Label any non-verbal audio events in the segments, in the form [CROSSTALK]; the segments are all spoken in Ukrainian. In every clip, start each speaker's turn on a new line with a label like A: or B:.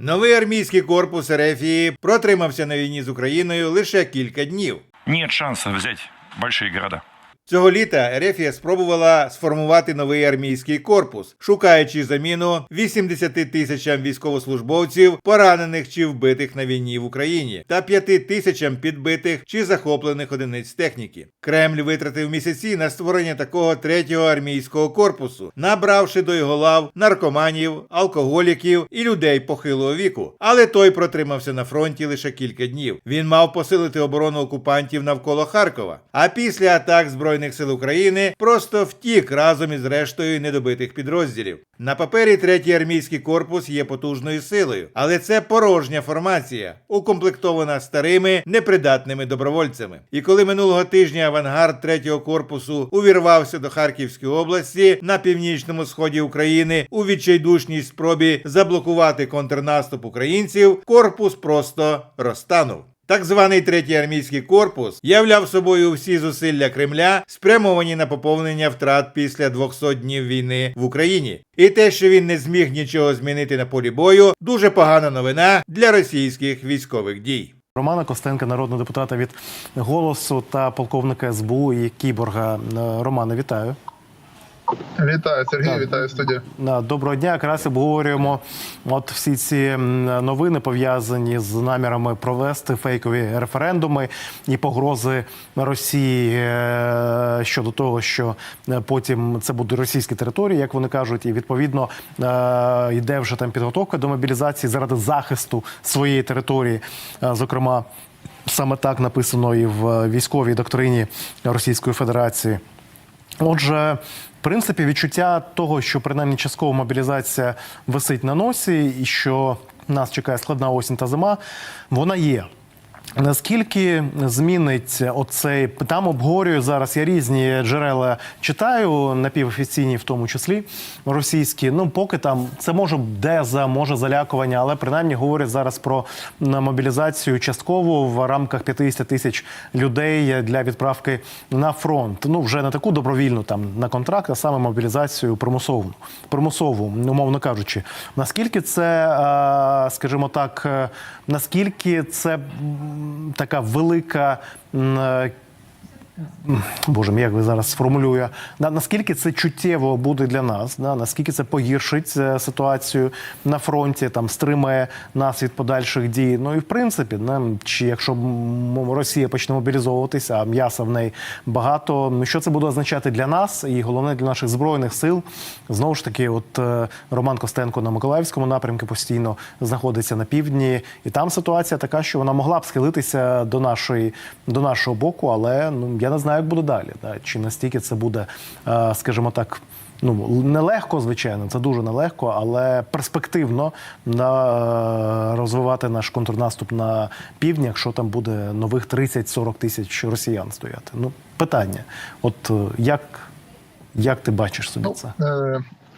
A: Новий армійський корпус Ерефії протримався на війні з Україною лише кілька днів.
B: Ні шансу взять великі города.
A: Цього літа Ерефія спробувала сформувати новий армійський корпус, шукаючи заміну 80 тисячам військовослужбовців, поранених чи вбитих на війні в Україні, та 5 тисячам підбитих чи захоплених одиниць техніки. Кремль витратив місяці на створення такого третього армійського корпусу, набравши до його лав наркоманів, алкоголіків і людей похилого віку. Але той протримався на фронті лише кілька днів. Він мав посилити оборону окупантів навколо Харкова. А після атак збройних сил України просто втік разом із рештою недобитих підрозділів. На папері третій армійський корпус є потужною силою, але це порожня формація, укомплектована старими непридатними добровольцями. І коли минулого тижня авангард третього корпусу увірвався до Харківської області на північному сході України у відчайдушній спробі заблокувати контрнаступ українців, корпус просто розтанув. Так званий третій армійський корпус являв собою всі зусилля Кремля, спрямовані на поповнення втрат після 200 днів війни в Україні. І те, що він не зміг нічого змінити на полі бою, дуже погана новина для російських військових дій.
C: Романа Костенка, народного депутата від голосу та полковника СБУ і Кіборга. Е, Романе, вітаю.
D: Вітаю, Сергій,
C: Так.
D: вітаю студія.
C: Доброго дня. Якраз обговорюємо от всі ці новини пов'язані з намірами провести фейкові референдуми і погрози Росії е, щодо того, що е, потім це буде російські території, як вони кажуть, і відповідно е, йде вже там підготовка до мобілізації заради захисту своєї території, зокрема. Саме так написано і в військовій доктрині Російської Федерації. Отже, в принципі, відчуття того, що принаймні часткова мобілізація висить на носі, і що нас чекає складна осінь та зима, вона є. Наскільки змінить оцей там обговорюю зараз? Я різні джерела читаю, напівофіційні, в тому числі російські. Ну поки там це може деза, може залякування, але принаймні говорять зараз про мобілізацію часткову в рамках 50 тисяч людей для відправки на фронт. Ну вже не таку добровільну там на контракт, а саме мобілізацію примусову, примусову, умовно кажучи. Наскільки це, е, скажімо так, е, наскільки це така велика. Боже мій, як ви зараз сформулюю, на- наскільки це чуттєво буде для нас, да? наскільки це погіршить е, ситуацію на фронті, там стримає нас від подальших дій. Ну і в принципі, нам чи якщо Росія почне мобілізовуватися, а м'яса в неї багато, ну, що це буде означати для нас і головне для наших збройних сил? Знову ж таки, от е, Роман Костенко на Миколаївському напрямку постійно знаходиться на півдні, і там ситуація така, що вона могла б схилитися до нашої до нашого боку, але ну я не знаю, як буде далі. Да? Чи настільки це буде, е, скажімо так. Ну нелегко, звичайно, це дуже нелегко, але перспективно на розвивати наш контрнаступ на півдні, якщо там буде нових 30-40 тисяч росіян стояти. Ну питання, от е, як, як ти бачиш собі це?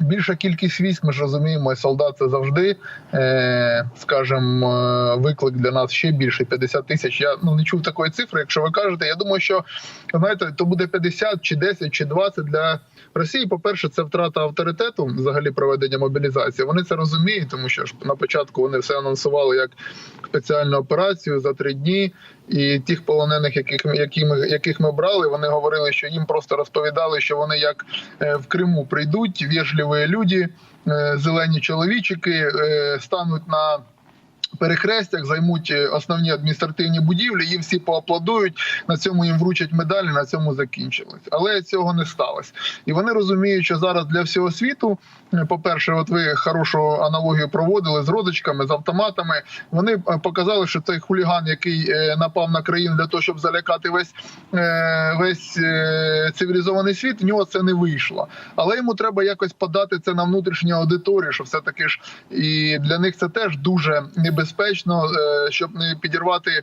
D: Більша кількість військ, ми ж розуміємо, і солдат це завжди, е, скажімо, е, виклик для нас ще більше 50 тисяч. Я ну не чув такої цифри. Якщо ви кажете, я думаю, що знаєте, то буде 50 чи 10 чи 20 для Росії. По перше, це втрата авторитету взагалі проведення мобілізації. Вони це розуміють, тому що ж на початку вони все анонсували як спеціальну операцію за три дні. І тих полонених, яких які ми яких ми брали, вони говорили, що їм просто розповідали, що вони як е, в Криму прийдуть, вежливі люди, е, зелені чоловічики, е, стануть на. Перехрестях займуть е, основні адміністративні будівлі, їм всі поаплодують. На цьому їм вручать медалі. На цьому закінчилось. Але цього не сталося. І вони розуміють, що зараз для всього світу, е, по-перше, от ви хорошу аналогію проводили з родичками, з автоматами. Вони е, показали, що цей хуліган, який напав на країну для того, щоб залякати весь весь цивілізований світ, в нього це не вийшло. Але йому треба якось подати це на внутрішню аудиторію, що все таки ж і для них це теж дуже небезпечно, е, щоб не підірвати.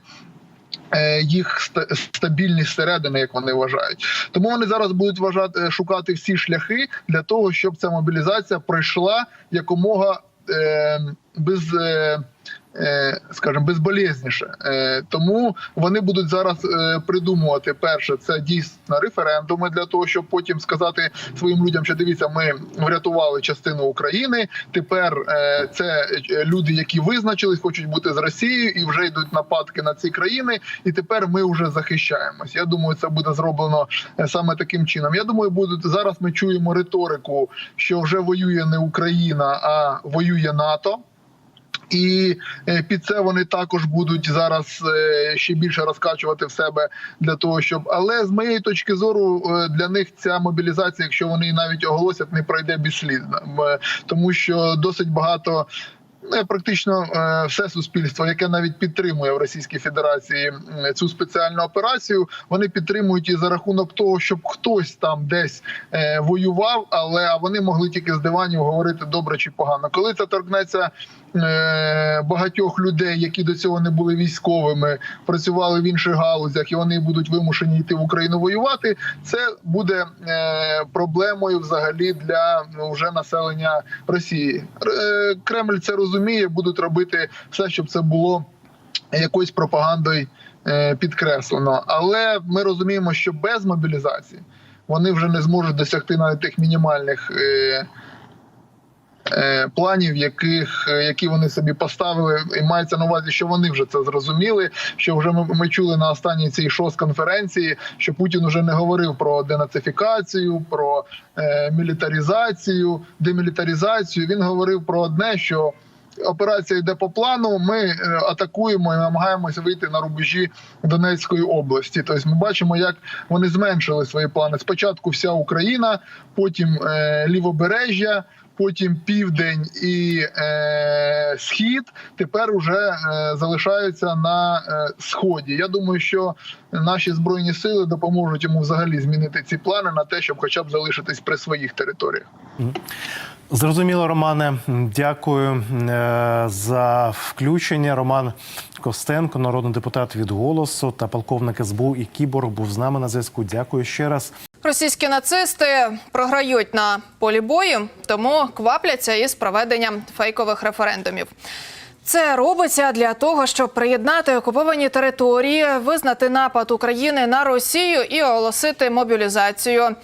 D: е, Їх ста- стабільність середини, як вони вважають, тому вони зараз будуть вважати шукати всі шляхи для того, щоб ця мобілізація пройшла якомога е, без е, е, скажімо, безболізніше. Е, Тому вони будуть зараз е, придумувати перше, це дійсно референдуми для того, щоб потім сказати своїм людям, що дивіться, ми врятували частину України. Тепер е, це е, люди, які визначились, хочуть бути з Росією, і вже йдуть нападки на ці країни. І тепер ми вже захищаємось. Я думаю, це буде зроблено е, саме таким чином. Я думаю, будуть зараз. Ми чуємо риторику, що вже воює не Україна, а воює НАТО. І е, під це вони також будуть зараз е, ще більше розкачувати в себе для того, щоб але з моєї точки зору е, для них ця мобілізація, якщо вони навіть оголосять, не пройде безслідно, тому що досить багато. Ну, Практично е, все суспільство, яке навіть підтримує в Російській Федерації цю спеціальну операцію, вони підтримують її за рахунок того, щоб хтось там десь е, воював, але вони могли тільки з диванів говорити добре чи погано. Коли це торкнеться е, багатьох людей, які до цього не були військовими, працювали в інших галузях, і вони будуть вимушені йти в Україну воювати. Це буде проблемою взагалі для ну, вже населення Росії. Кремль це розуміє, будуть робити все, щоб це було якоюсь пропагандою е, підкреслено. Але ми розуміємо, що без мобілізації вони вже не зможуть досягти навіть тих мінімальних. Е, е, Планів, яких які вони собі поставили, і мається на увазі, що вони вже це зрозуміли. Що вже ми, ми чули на останній цій шос конференції, що Путін вже не говорив про денацифікацію, про е, мілітаризацію, демілітаризацію. Він говорив про одне, що операція йде по плану. Ми е, атакуємо і намагаємося вийти на рубежі Донецької області. Тобто, ми бачимо, як вони зменшили свої плани. Спочатку вся Україна, потім е, лівобережжя. Потім південь і е, схід тепер уже е, залишаються на е, сході. Я думаю, що наші збройні сили допоможуть йому взагалі змінити ці плани на те, щоб хоча б залишитись при своїх територіях.
C: Зрозуміло, Романе. Дякую е, за включення. Роман Костенко, народний депутат від голосу та полковник СБУ і Кіборг був з нами на зв'язку. Дякую ще раз.
E: Російські нацисти програють на полі бою, тому квапляться із проведенням фейкових референдумів. Це робиться для того, щоб приєднати окуповані території, визнати напад України на Росію і оголосити мобілізацію.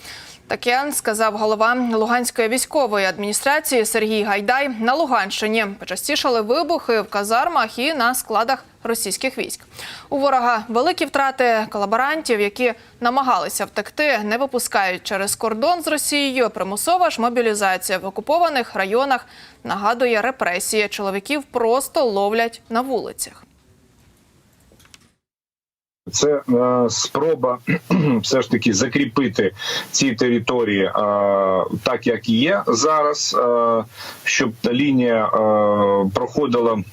E: Таке сказав голова Луганської військової адміністрації Сергій Гайдай. На Луганщині почастішали вибухи в казармах і на складах російських військ. У ворога великі втрати колаборантів, які намагалися втекти, не випускають через кордон з Росією. Примусова ж мобілізація в окупованих районах нагадує репресії. Чоловіків просто ловлять на вулицях.
F: Це е, спроба [CLEARS THROAT] все ж таки закріпити ці території е, так, як є зараз, е, щоб лінія е, проходила.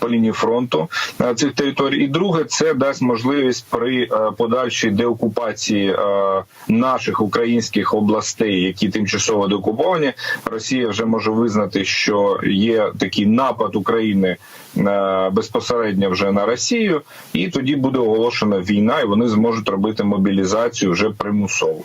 F: По лінії фронту е, цих територій, і друге, це дасть можливість при е, подальшій деокупації е, наших українських областей, які тимчасово деокуповані. Росія вже може визнати, що є такий напад України безпосередньо вже на Росію, і тоді буде оголошена війна, і вони зможуть робити мобілізацію вже примусово.